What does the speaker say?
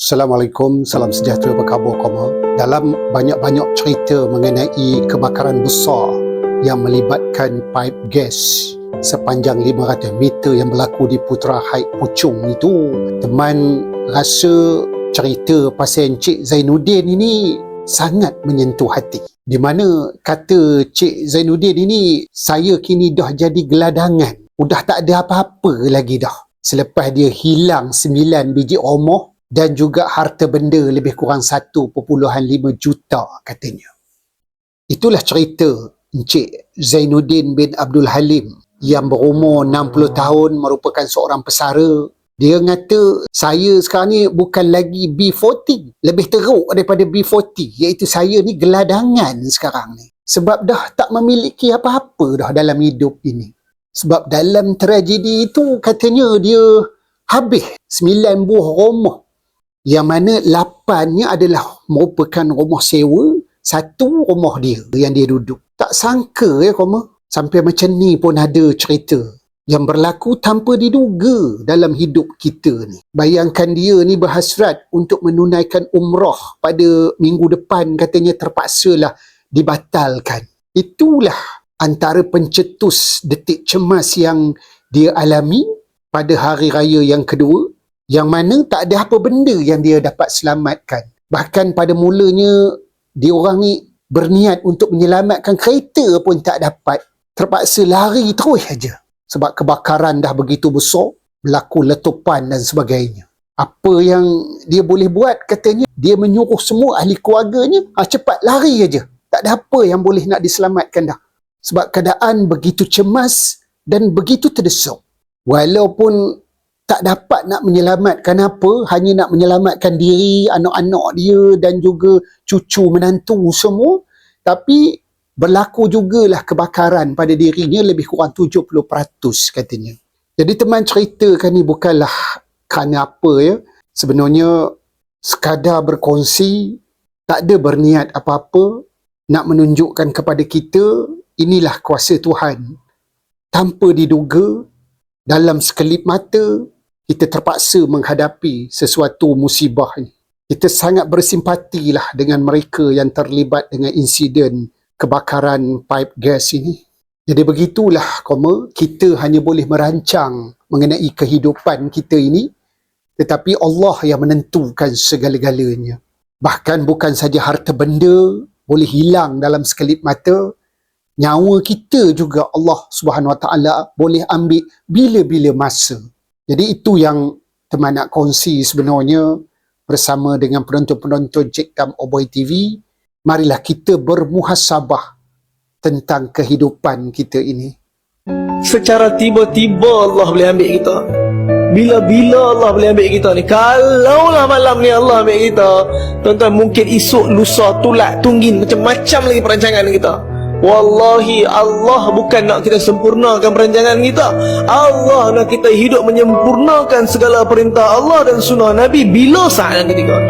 Assalamualaikum, salam sejahtera apa khabar kamu? Dalam banyak-banyak cerita mengenai kebakaran besar yang melibatkan pipe gas sepanjang 500 meter yang berlaku di Putra Haid Puchong itu, teman rasa cerita pasal Encik Zainuddin ini sangat menyentuh hati. Di mana kata Cik Zainuddin ini, saya kini dah jadi geladangan. Udah tak ada apa-apa lagi dah. Selepas dia hilang 9 biji omoh dan juga harta benda lebih kurang 1.5 juta katanya. Itulah cerita Encik Zainuddin bin Abdul Halim yang berumur 60 tahun merupakan seorang pesara. Dia kata saya sekarang ni bukan lagi B40, lebih teruk daripada B40 iaitu saya ni geladangan sekarang ni. Sebab dah tak memiliki apa-apa dah dalam hidup ini. Sebab dalam tragedi itu katanya dia habis 9 buah rumah yang mana lapannya adalah merupakan rumah sewa, satu rumah dia yang dia duduk. Tak sangka ya koma, sampai macam ni pun ada cerita yang berlaku tanpa diduga dalam hidup kita ni. Bayangkan dia ni berhasrat untuk menunaikan umrah pada minggu depan katanya terpaksalah dibatalkan. Itulah antara pencetus detik cemas yang dia alami pada hari raya yang kedua yang mana tak ada apa benda yang dia dapat selamatkan. Bahkan pada mulanya dia orang ni berniat untuk menyelamatkan kereta pun tak dapat. Terpaksa lari terus saja. Sebab kebakaran dah begitu besar, berlaku letupan dan sebagainya. Apa yang dia boleh buat katanya, dia menyuruh semua ahli keluarganya, ah, cepat lari aja. Tak ada apa yang boleh nak diselamatkan dah. Sebab keadaan begitu cemas dan begitu terdesak. Walaupun tak dapat nak menyelamatkan apa, hanya nak menyelamatkan diri, anak-anak dia dan juga cucu menantu semua. Tapi berlaku jugalah kebakaran pada dirinya lebih kurang 70% katanya. Jadi teman ceritakan ni bukanlah kerana apa ya. Sebenarnya sekadar berkongsi, tak ada berniat apa-apa nak menunjukkan kepada kita inilah kuasa Tuhan. Tanpa diduga, dalam sekelip mata, kita terpaksa menghadapi sesuatu musibah ini. Kita sangat bersimpatilah dengan mereka yang terlibat dengan insiden kebakaran pipe gas ini. Jadi begitulah koma, kita hanya boleh merancang mengenai kehidupan kita ini tetapi Allah yang menentukan segala-galanya. Bahkan bukan saja harta benda boleh hilang dalam sekelip mata, nyawa kita juga Allah Subhanahu Wa Taala boleh ambil bila-bila masa. Jadi itu yang teman nak kongsi sebenarnya bersama dengan penonton-penonton Cik Tam Oboy TV. Marilah kita bermuhasabah tentang kehidupan kita ini. Secara tiba-tiba Allah boleh ambil kita. Bila-bila Allah boleh ambil kita ni. Kalaulah malam ni Allah ambil kita. Tuan-tuan mungkin esok lusa tulak tunggin macam-macam lagi perancangan kita. Wallahi Allah bukan nak kita sempurnakan perancangan kita. Allah nak kita hidup menyempurnakan segala perintah Allah dan sunnah Nabi Bila saat yang ketika